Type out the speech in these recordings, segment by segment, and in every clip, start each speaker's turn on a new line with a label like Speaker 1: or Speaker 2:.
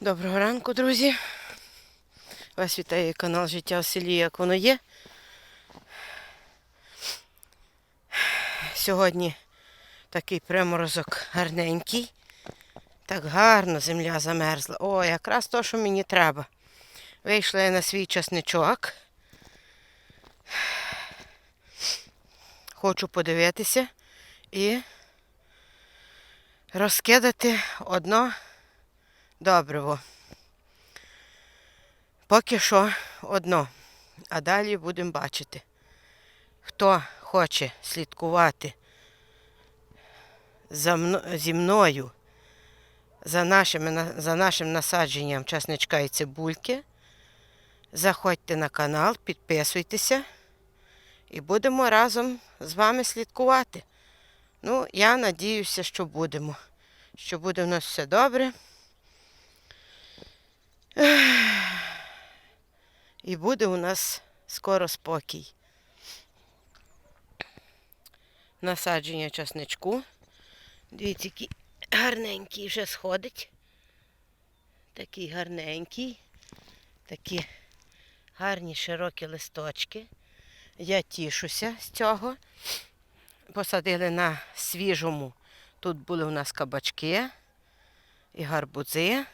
Speaker 1: Доброго ранку, друзі. Вас вітає канал Життя в селі, як воно є. Сьогодні такий приморозок гарненький. Так гарно земля замерзла. О, якраз то, що мені треба. Вийшла я на свій часничок. Хочу подивитися і розкидати одно добриво. Поки що одно. А далі будемо бачити. Хто хоче слідкувати за мно- зі мною за, нашими, за нашим насадженням часничка і цибульки, заходьте на канал, підписуйтеся і будемо разом з вами слідкувати. Ну, я надіюся, що будемо. Що буде в нас все добре. І буде у нас скоро спокій. Насадження часничку. Дивіться, який гарненький вже сходить. Такий гарненький. Такі гарні широкі листочки. Я тішуся з цього. Посадили на свіжому. Тут були у нас кабачки і гарбузи.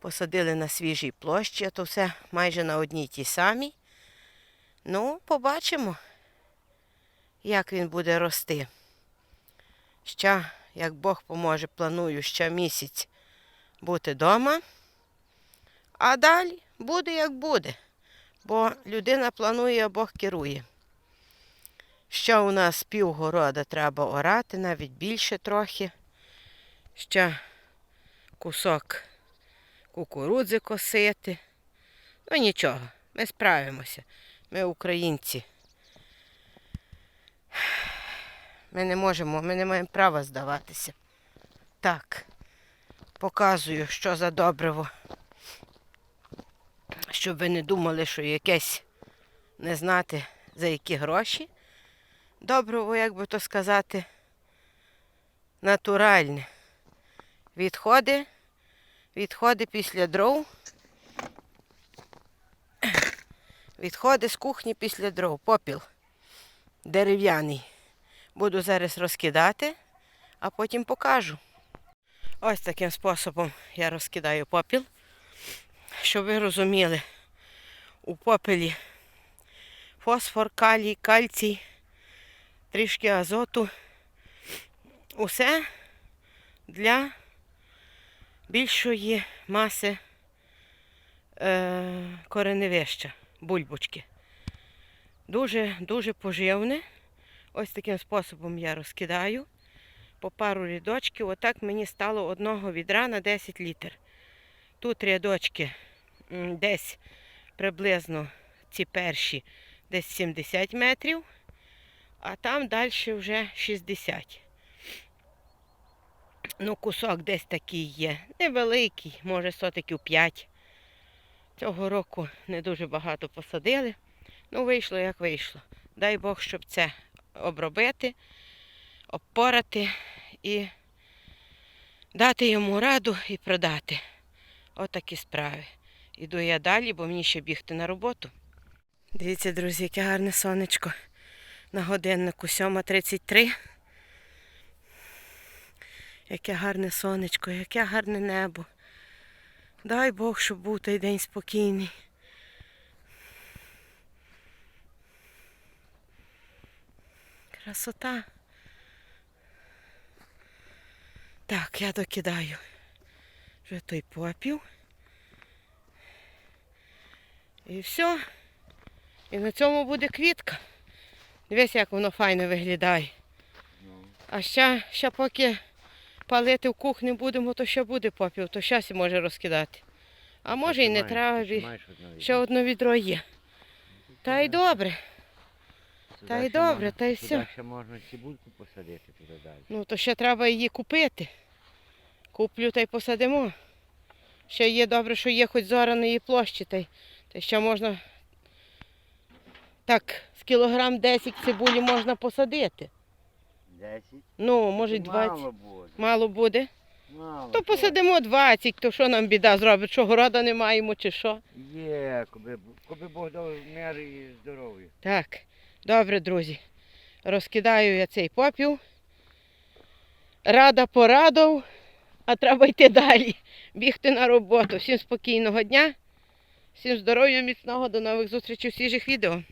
Speaker 1: Посадили на свіжій площі, а то все майже на одній тій самій. Ну, побачимо, як він буде рости. Ще, як Бог поможе, планую ще місяць бути вдома. А далі буде як буде. Бо людина планує, а Бог керує. Ще у нас півгорода треба орати, навіть більше трохи. Ще кусок кукурудзи косити. Ну нічого, ми справимося. Ми українці. Ми не можемо, ми не маємо права здаватися. Так, показую, що за добриво. Щоб ви не думали, що якесь не знати за які гроші. Добриво, як би то сказати, натуральне. Відходи Відходи після дров. Відходи з кухні після дров. Попіл дерев'яний. Буду зараз розкидати, а потім покажу. Ось таким способом я розкидаю попіл. Щоб ви розуміли, у попелі фосфор, калій, кальцій, трішки азоту. Усе для більшої маси е, кореневища, бульбочки. Дуже, дуже поживне. Ось таким способом я розкидаю по пару рядочків. Отак мені стало одного відра на 10 літр. Тут рядочки десь приблизно ці перші десь 70 метрів, а там далі вже 60. Ну, кусок десь такий є. Невеликий, може сотиків 5. Цього року не дуже багато посадили. Ну, вийшло, як вийшло. Дай Бог, щоб це обробити, обпорати і дати йому раду і продати. Отакі справи. Іду я далі, бо мені ще бігти на роботу. Дивіться, друзі, яке гарне сонечко. На годиннику 7.33. Яке гарне сонечко, яке гарне небо. Дай Бог, щоб був той день спокійний. Красота. Так, я докидаю вже той попів. І все. І на цьому буде квітка. Дивись, як воно файно виглядає. А ще, ще поки палити в кухню будемо, то ще буде попіл, то і може розкидати. А може і не треба. Ще одне відро є. Та й добре. та й добре, та й все.
Speaker 2: Ще можна цибульку посадити туди далі.
Speaker 1: Ну, то ще треба її купити. Куплю та й посадимо. Ще є добре, що є хоч зораної площі, та й, та й ще можна. Так, з кілограм 10 цибулі можна посадити.
Speaker 2: Десять.
Speaker 1: Ну, може й 20.
Speaker 2: Мало буде.
Speaker 1: Мало буде.
Speaker 2: Мало,
Speaker 1: То посадимо 20, то що нам біда зробить, що города не маємо чи що?
Speaker 2: Є, коби, коби Бог дав мир і здоров'я.
Speaker 1: Так, добре, друзі. Розкидаю я цей попіл. Рада порадов, а треба йти далі. Бігти на роботу. Всім спокійного дня, всім здоров'я, міцного, до нових зустрічей у свіжих відео.